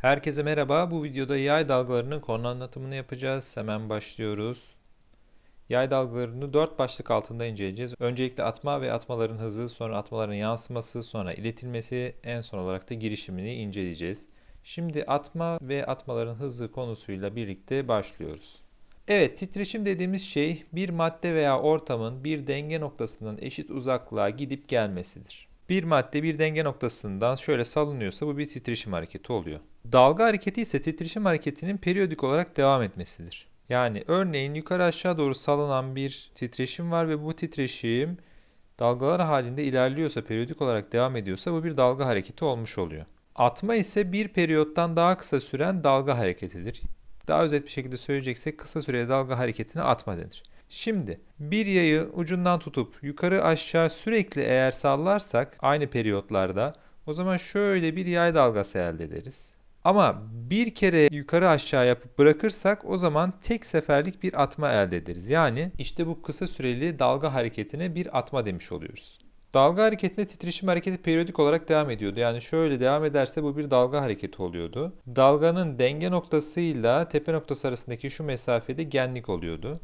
Herkese merhaba. Bu videoda yay dalgalarının konu anlatımını yapacağız. Hemen başlıyoruz. Yay dalgalarını dört başlık altında inceleyeceğiz. Öncelikle atma ve atmaların hızı, sonra atmaların yansıması, sonra iletilmesi, en son olarak da girişimini inceleyeceğiz. Şimdi atma ve atmaların hızı konusuyla birlikte başlıyoruz. Evet, titreşim dediğimiz şey bir madde veya ortamın bir denge noktasından eşit uzaklığa gidip gelmesidir. Bir madde bir denge noktasından şöyle salınıyorsa bu bir titreşim hareketi oluyor. Dalga hareketi ise titreşim hareketinin periyodik olarak devam etmesidir. Yani örneğin yukarı aşağı doğru salınan bir titreşim var ve bu titreşim dalgalar halinde ilerliyorsa, periyodik olarak devam ediyorsa bu bir dalga hareketi olmuş oluyor. Atma ise bir periyottan daha kısa süren dalga hareketidir. Daha özet bir şekilde söyleyeceksek kısa süreli dalga hareketine atma denir. Şimdi bir yayı ucundan tutup yukarı aşağı sürekli eğer sallarsak aynı periyotlarda o zaman şöyle bir yay dalgası elde ederiz. Ama bir kere yukarı aşağı yapıp bırakırsak o zaman tek seferlik bir atma elde ederiz. Yani işte bu kısa süreli dalga hareketine bir atma demiş oluyoruz. Dalga hareketinde titreşim hareketi periyodik olarak devam ediyordu. Yani şöyle devam ederse bu bir dalga hareketi oluyordu. Dalganın denge noktasıyla tepe noktası arasındaki şu mesafede genlik oluyordu.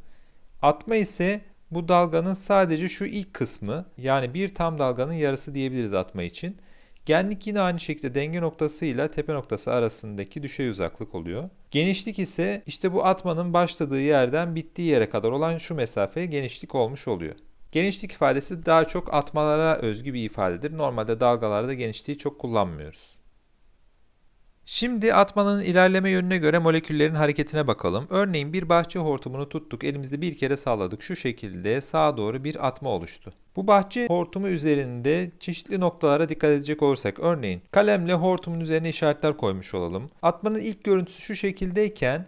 Atma ise bu dalganın sadece şu ilk kısmı yani bir tam dalganın yarısı diyebiliriz atma için. Genlik yine aynı şekilde denge noktasıyla tepe noktası arasındaki düşey uzaklık oluyor. Genişlik ise işte bu atmanın başladığı yerden bittiği yere kadar olan şu mesafeye genişlik olmuş oluyor. Genişlik ifadesi daha çok atmalara özgü bir ifadedir. Normalde dalgalarda genişliği çok kullanmıyoruz. Şimdi atmanın ilerleme yönüne göre moleküllerin hareketine bakalım. Örneğin bir bahçe hortumunu tuttuk, elimizde bir kere salladık. Şu şekilde sağa doğru bir atma oluştu. Bu bahçe hortumu üzerinde çeşitli noktalara dikkat edecek olursak, örneğin kalemle hortumun üzerine işaretler koymuş olalım. Atmanın ilk görüntüsü şu şekildeyken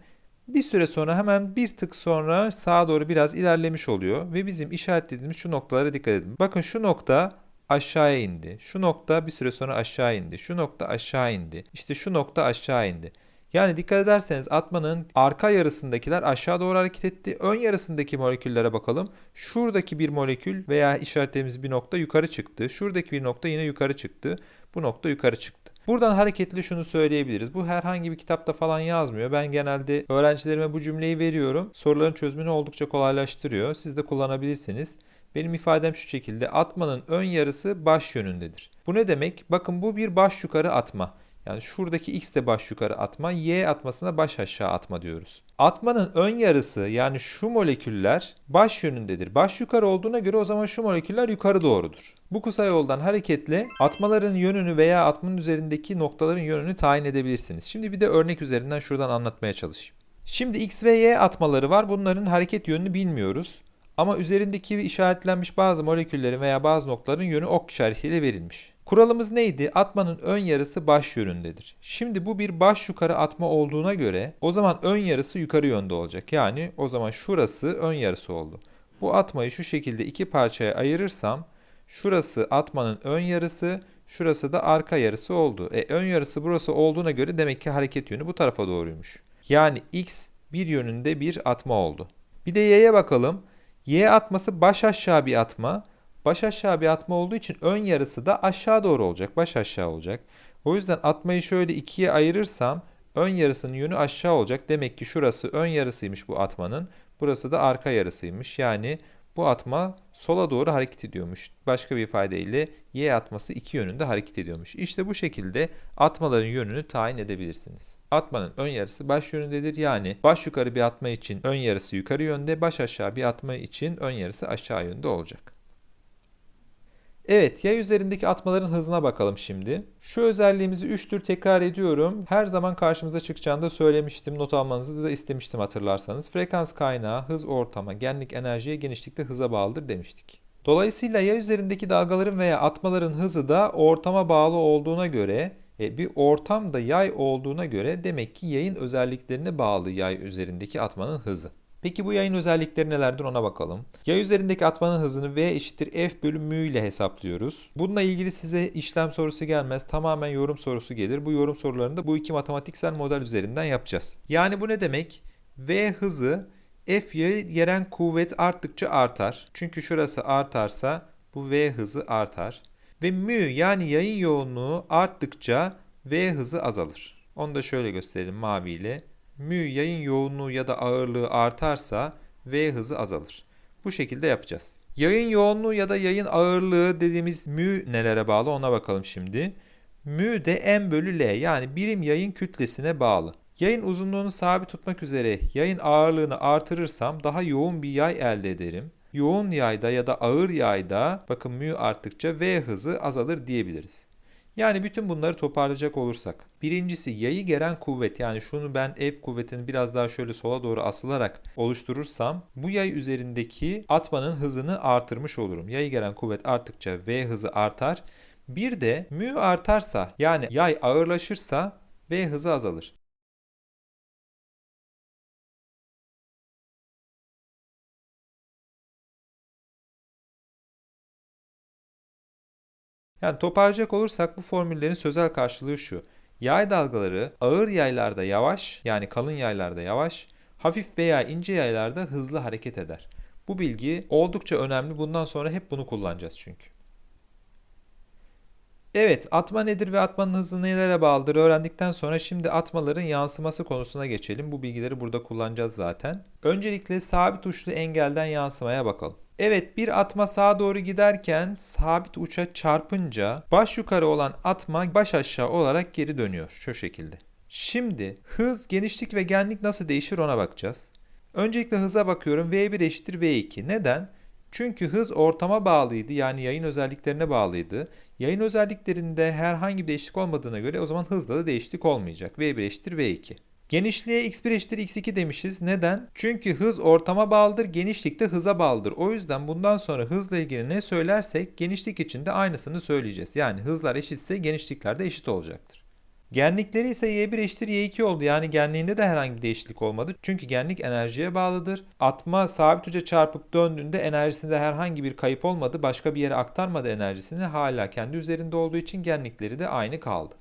bir süre sonra hemen bir tık sonra sağa doğru biraz ilerlemiş oluyor ve bizim işaretlediğimiz şu noktalara dikkat edin. Bakın şu nokta aşağıya indi. Şu nokta bir süre sonra aşağı indi. Şu nokta aşağı indi. İşte şu nokta aşağı indi. Yani dikkat ederseniz atmanın arka yarısındakiler aşağı doğru hareket etti. Ön yarısındaki moleküllere bakalım. Şuradaki bir molekül veya işaretlediğimiz bir nokta yukarı çıktı. Şuradaki bir nokta yine yukarı çıktı. Bu nokta yukarı çıktı. Buradan hareketli şunu söyleyebiliriz. Bu herhangi bir kitapta falan yazmıyor. Ben genelde öğrencilerime bu cümleyi veriyorum. Soruların çözümünü oldukça kolaylaştırıyor. Siz de kullanabilirsiniz. Benim ifadem şu şekilde. Atmanın ön yarısı baş yönündedir. Bu ne demek? Bakın bu bir baş yukarı atma. Yani şuradaki x de baş yukarı atma, y atmasına baş aşağı atma diyoruz. Atmanın ön yarısı yani şu moleküller baş yönündedir. Baş yukarı olduğuna göre o zaman şu moleküller yukarı doğrudur. Bu kısa yoldan hareketle atmaların yönünü veya atmanın üzerindeki noktaların yönünü tayin edebilirsiniz. Şimdi bir de örnek üzerinden şuradan anlatmaya çalışayım. Şimdi x ve y atmaları var. Bunların hareket yönünü bilmiyoruz. Ama üzerindeki işaretlenmiş bazı moleküllerin veya bazı noktaların yönü ok işaretiyle verilmiş. Kuralımız neydi? Atmanın ön yarısı baş yönündedir. Şimdi bu bir baş yukarı atma olduğuna göre o zaman ön yarısı yukarı yönde olacak. Yani o zaman şurası ön yarısı oldu. Bu atmayı şu şekilde iki parçaya ayırırsam şurası atmanın ön yarısı, şurası da arka yarısı oldu. E ön yarısı burası olduğuna göre demek ki hareket yönü bu tarafa doğruymuş. Yani x bir yönünde bir atma oldu. Bir de y'ye bakalım. Y atması baş aşağı bir atma. Baş aşağı bir atma olduğu için ön yarısı da aşağı doğru olacak. Baş aşağı olacak. O yüzden atmayı şöyle ikiye ayırırsam ön yarısının yönü aşağı olacak. Demek ki şurası ön yarısıymış bu atmanın. Burası da arka yarısıymış. Yani bu atma sola doğru hareket ediyormuş. Başka bir ifadeyle y atması iki yönünde hareket ediyormuş. İşte bu şekilde atmaların yönünü tayin edebilirsiniz. Atmanın ön yarısı baş yönündedir. Yani baş yukarı bir atma için ön yarısı yukarı yönde, baş aşağı bir atma için ön yarısı aşağı yönde olacak. Evet, yay üzerindeki atmaların hızına bakalım şimdi. Şu özelliğimizi 3 tür tekrar ediyorum. Her zaman karşımıza çıkacağını da söylemiştim. Not almanızı da istemiştim hatırlarsanız. Frekans kaynağı, hız ortama, genlik enerjiye, genişlikte hıza bağlıdır demiştik. Dolayısıyla yay üzerindeki dalgaların veya atmaların hızı da ortama bağlı olduğuna göre e, bir ortam yay olduğuna göre demek ki yayın özelliklerine bağlı yay üzerindeki atmanın hızı. Peki bu yayın özellikleri nelerdir ona bakalım. Yay üzerindeki atmanın hızını V eşittir F bölü mü ile hesaplıyoruz. Bununla ilgili size işlem sorusu gelmez. Tamamen yorum sorusu gelir. Bu yorum sorularını da bu iki matematiksel model üzerinden yapacağız. Yani bu ne demek? V hızı F gelen kuvvet arttıkça artar. Çünkü şurası artarsa bu V hızı artar. Ve mü yani yayın yoğunluğu arttıkça V hızı azalır. Onu da şöyle gösterelim maviyle. Mü yayın yoğunluğu ya da ağırlığı artarsa V hızı azalır. Bu şekilde yapacağız. Yayın yoğunluğu ya da yayın ağırlığı dediğimiz mü nelere bağlı ona bakalım şimdi. Mü de m bölü l yani birim yayın kütlesine bağlı. Yayın uzunluğunu sabit tutmak üzere yayın ağırlığını artırırsam daha yoğun bir yay elde ederim. Yoğun yayda ya da ağır yayda bakın mü arttıkça V hızı azalır diyebiliriz. Yani bütün bunları toparlayacak olursak. Birincisi yayı geren kuvvet yani şunu ben F kuvvetini biraz daha şöyle sola doğru asılarak oluşturursam bu yay üzerindeki atmanın hızını artırmış olurum. Yayı gelen kuvvet arttıkça V hızı artar. Bir de mü artarsa yani yay ağırlaşırsa V hızı azalır. Yani toparlayacak olursak bu formüllerin sözel karşılığı şu. Yay dalgaları ağır yaylarda yavaş yani kalın yaylarda yavaş, hafif veya ince yaylarda hızlı hareket eder. Bu bilgi oldukça önemli. Bundan sonra hep bunu kullanacağız çünkü. Evet, atma nedir ve atmanın hızı nelere bağlıdır öğrendikten sonra şimdi atmaların yansıması konusuna geçelim. Bu bilgileri burada kullanacağız zaten. Öncelikle sabit uçlu engelden yansımaya bakalım. Evet bir atma sağa doğru giderken sabit uça çarpınca baş yukarı olan atma baş aşağı olarak geri dönüyor şu şekilde. Şimdi hız, genişlik ve genlik nasıl değişir ona bakacağız. Öncelikle hıza bakıyorum. V1 eşittir V2. Neden? Çünkü hız ortama bağlıydı yani yayın özelliklerine bağlıydı. Yayın özelliklerinde herhangi bir değişiklik olmadığına göre o zaman hızda da değişiklik olmayacak. V1 eşittir V2. Genişliğe x1 eşittir x2 demişiz. Neden? Çünkü hız ortama bağlıdır, genişlik de hıza bağlıdır. O yüzden bundan sonra hızla ilgili ne söylersek genişlik için de aynısını söyleyeceğiz. Yani hızlar eşitse genişlikler de eşit olacaktır. Genlikleri ise y1 eşittir y2 oldu. Yani genliğinde de herhangi bir değişiklik olmadı. Çünkü genlik enerjiye bağlıdır. Atma sabit uca çarpıp döndüğünde enerjisinde herhangi bir kayıp olmadı. Başka bir yere aktarmadı enerjisini. Hala kendi üzerinde olduğu için genlikleri de aynı kaldı.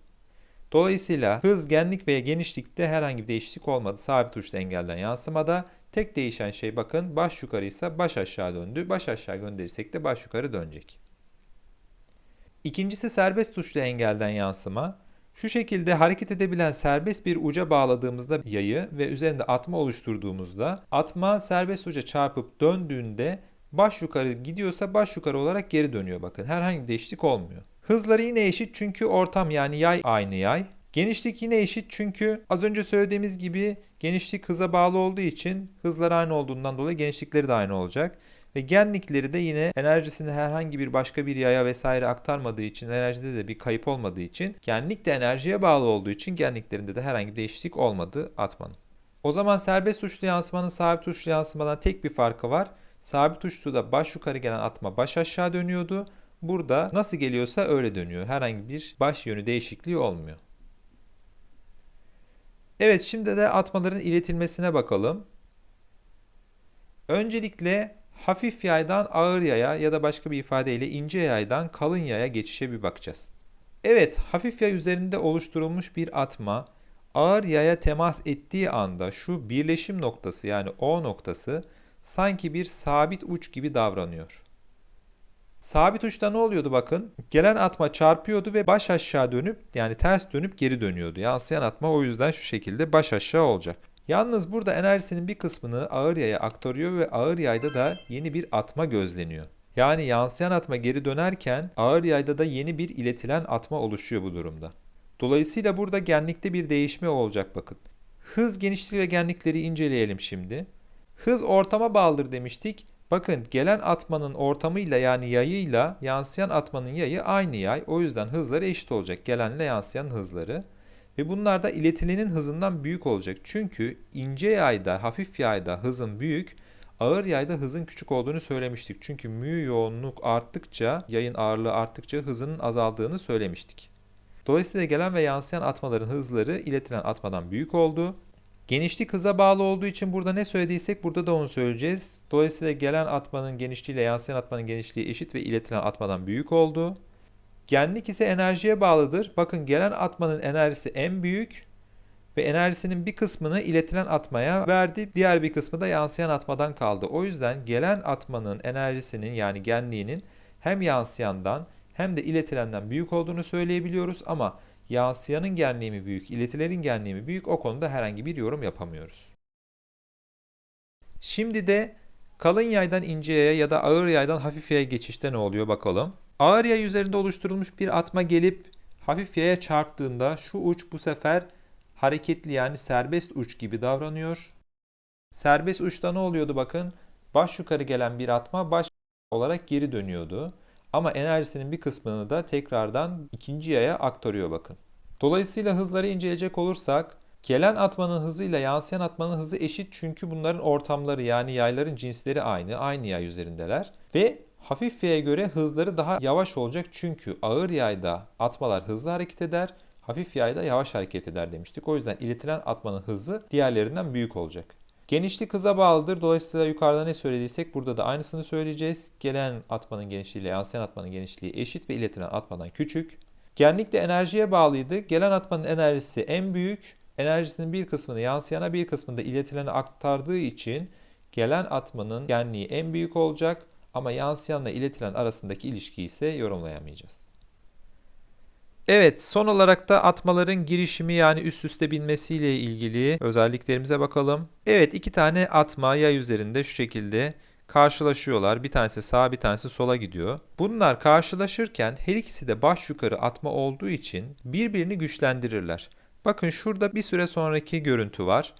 Dolayısıyla hız, genlik veya genişlikte herhangi bir değişiklik olmadı. Sabit uçlu engelden yansımada. Tek değişen şey bakın baş yukarı ise baş aşağı döndü. Baş aşağı gönderirsek de baş yukarı dönecek. İkincisi serbest uçlu engelden yansıma. Şu şekilde hareket edebilen serbest bir uca bağladığımızda yayı ve üzerinde atma oluşturduğumuzda atma serbest uca çarpıp döndüğünde baş yukarı gidiyorsa baş yukarı olarak geri dönüyor bakın. Herhangi bir değişiklik olmuyor. Hızları yine eşit çünkü ortam yani yay aynı yay. Genişlik yine eşit çünkü az önce söylediğimiz gibi genişlik hıza bağlı olduğu için hızlar aynı olduğundan dolayı genişlikleri de aynı olacak. Ve genlikleri de yine enerjisini herhangi bir başka bir yaya vesaire aktarmadığı için enerjide de bir kayıp olmadığı için genlik de enerjiye bağlı olduğu için genliklerinde de herhangi bir değişiklik olmadı atmanın. O zaman serbest uçlu yansımanın sabit uçlu yansımadan tek bir farkı var. Sabit uçluda baş yukarı gelen atma baş aşağı dönüyordu. Burada nasıl geliyorsa öyle dönüyor. Herhangi bir baş yönü değişikliği olmuyor. Evet şimdi de atmaların iletilmesine bakalım. Öncelikle hafif yaydan ağır yaya ya da başka bir ifadeyle ince yaydan kalın yaya geçişe bir bakacağız. Evet hafif yay üzerinde oluşturulmuş bir atma ağır yaya temas ettiği anda şu birleşim noktası yani O noktası sanki bir sabit uç gibi davranıyor. Sabit uçta ne oluyordu bakın? Gelen atma çarpıyordu ve baş aşağı dönüp yani ters dönüp geri dönüyordu. Yansıyan atma o yüzden şu şekilde baş aşağı olacak. Yalnız burada enerjisinin bir kısmını ağır yaya aktarıyor ve ağır yayda da yeni bir atma gözleniyor. Yani yansıyan atma geri dönerken ağır yayda da yeni bir iletilen atma oluşuyor bu durumda. Dolayısıyla burada genlikte bir değişme olacak bakın. Hız, genişlik ve genlikleri inceleyelim şimdi. Hız ortama bağlıdır demiştik. Bakın gelen atmanın ortamıyla yani yayıyla yansıyan atmanın yayı aynı yay. O yüzden hızları eşit olacak. Gelenle yansıyan hızları. Ve bunlar da iletilenin hızından büyük olacak. Çünkü ince yayda, hafif yayda hızın büyük, ağır yayda hızın küçük olduğunu söylemiştik. Çünkü mü yoğunluk arttıkça, yayın ağırlığı arttıkça hızının azaldığını söylemiştik. Dolayısıyla gelen ve yansıyan atmaların hızları iletilen atmadan büyük oldu. Genişlik hıza bağlı olduğu için burada ne söylediysek burada da onu söyleyeceğiz. Dolayısıyla gelen atmanın genişliği ile yansıyan atmanın genişliği eşit ve iletilen atmadan büyük oldu. Genlik ise enerjiye bağlıdır. Bakın gelen atmanın enerjisi en büyük ve enerjisinin bir kısmını iletilen atmaya verdi. Diğer bir kısmı da yansıyan atmadan kaldı. O yüzden gelen atmanın enerjisinin yani genliğinin hem yansıyandan hem de iletilenden büyük olduğunu söyleyebiliyoruz ama yansıyanın genliği mi büyük, iletilerin genliği mi büyük o konuda herhangi bir yorum yapamıyoruz. Şimdi de kalın yaydan ince yaya ya da ağır yaydan hafif yaya geçişte ne oluyor bakalım. Ağır yay üzerinde oluşturulmuş bir atma gelip hafif yaya çarptığında şu uç bu sefer hareketli yani serbest uç gibi davranıyor. Serbest uçta ne oluyordu bakın? Baş yukarı gelen bir atma baş olarak geri dönüyordu. Ama enerjisinin bir kısmını da tekrardan ikinci yaya aktarıyor bakın. Dolayısıyla hızları inceleyecek olursak gelen atmanın hızıyla yansıyan atmanın hızı eşit çünkü bunların ortamları yani yayların cinsleri aynı, aynı yay üzerindeler. Ve hafif yaya göre hızları daha yavaş olacak çünkü ağır yayda atmalar hızlı hareket eder, hafif yayda yavaş hareket eder demiştik. O yüzden iletilen atmanın hızı diğerlerinden büyük olacak. Genişlik hıza bağlıdır. Dolayısıyla yukarıda ne söylediysek burada da aynısını söyleyeceğiz. Gelen atmanın genişliği ile yansıyan atmanın genişliği eşit ve iletilen atmadan küçük. Genlik de enerjiye bağlıydı. Gelen atmanın enerjisi en büyük. Enerjisinin bir kısmını yansıyana bir kısmını da iletilene aktardığı için gelen atmanın genliği en büyük olacak ama yansıyanla iletilen arasındaki ilişkiyi ise yorumlayamayacağız. Evet, son olarak da atmaların girişimi yani üst üste binmesiyle ilgili özelliklerimize bakalım. Evet, iki tane atma yay üzerinde şu şekilde karşılaşıyorlar. Bir tanesi sağa, bir tanesi sola gidiyor. Bunlar karşılaşırken her ikisi de baş yukarı atma olduğu için birbirini güçlendirirler. Bakın şurada bir süre sonraki görüntü var.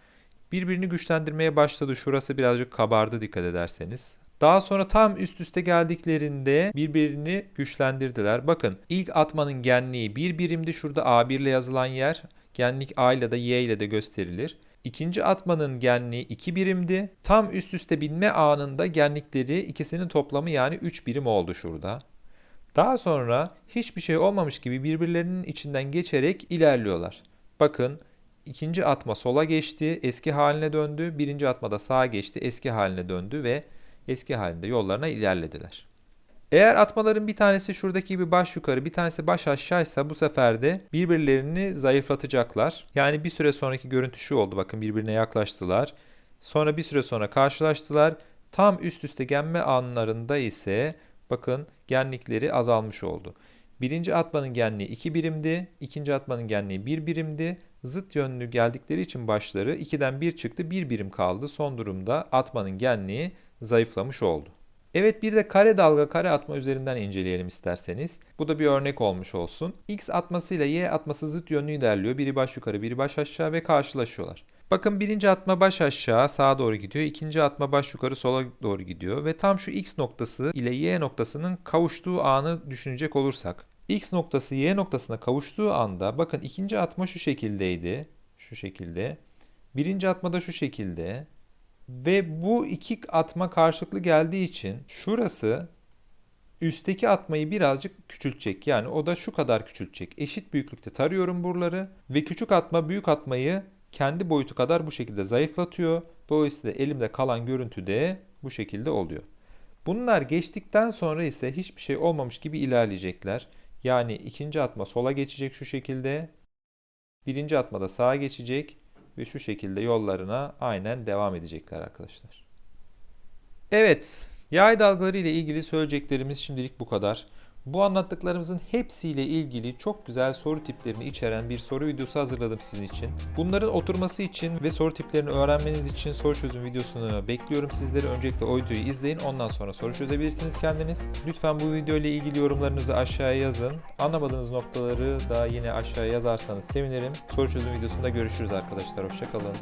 Birbirini güçlendirmeye başladı. Şurası birazcık kabardı dikkat ederseniz. Daha sonra tam üst üste geldiklerinde birbirini güçlendirdiler. Bakın ilk atmanın genliği bir birimdi. Şurada A1 ile yazılan yer. Genlik A ile de Y ile de gösterilir. İkinci atmanın genliği 2 birimdi. Tam üst üste binme anında genlikleri ikisinin toplamı yani 3 birim oldu şurada. Daha sonra hiçbir şey olmamış gibi birbirlerinin içinden geçerek ilerliyorlar. Bakın ikinci atma sola geçti, eski haline döndü. Birinci atma da sağa geçti, eski haline döndü ve eski halinde yollarına ilerlediler. Eğer atmaların bir tanesi şuradaki gibi baş yukarı, bir tanesi baş aşağıysa bu sefer de birbirlerini zayıflatacaklar. Yani bir süre sonraki görüntü şu oldu. Bakın birbirine yaklaştılar. Sonra bir süre sonra karşılaştılar. Tam üst üste gelme anlarında ise bakın genlikleri azalmış oldu. Birinci atmanın genliği 2 birimdi. ikinci atmanın genliği 1 birimdi. Zıt yönlü geldikleri için başları 2'den 1 çıktı 1 birim kaldı. Son durumda atmanın genliği zayıflamış oldu. Evet bir de kare dalga kare atma üzerinden inceleyelim isterseniz. Bu da bir örnek olmuş olsun. X atması ile Y atması zıt yönlü ilerliyor. Biri baş yukarı biri baş aşağı ve karşılaşıyorlar. Bakın birinci atma baş aşağı sağa doğru gidiyor. ikinci atma baş yukarı sola doğru gidiyor. Ve tam şu X noktası ile Y noktasının kavuştuğu anı düşünecek olursak. X noktası Y noktasına kavuştuğu anda bakın ikinci atma şu şekildeydi. Şu şekilde. Birinci atma da şu şekilde. Ve bu iki atma karşılıklı geldiği için şurası üstteki atmayı birazcık küçültecek. Yani o da şu kadar küçültecek. Eşit büyüklükte tarıyorum buraları ve küçük atma büyük atmayı kendi boyutu kadar bu şekilde zayıflatıyor. Dolayısıyla elimde kalan görüntü de bu şekilde oluyor. Bunlar geçtikten sonra ise hiçbir şey olmamış gibi ilerleyecekler. Yani ikinci atma sola geçecek şu şekilde. Birinci atma da sağa geçecek ve şu şekilde yollarına aynen devam edecekler arkadaşlar. Evet, yay dalgaları ile ilgili söyleyeceklerimiz şimdilik bu kadar. Bu anlattıklarımızın hepsiyle ilgili çok güzel soru tiplerini içeren bir soru videosu hazırladım sizin için. Bunların oturması için ve soru tiplerini öğrenmeniz için soru çözüm videosunu bekliyorum sizleri. Öncelikle o videoyu izleyin ondan sonra soru çözebilirsiniz kendiniz. Lütfen bu video ile ilgili yorumlarınızı aşağıya yazın. Anlamadığınız noktaları da yine aşağıya yazarsanız sevinirim. Soru çözüm videosunda görüşürüz arkadaşlar. Hoşçakalın.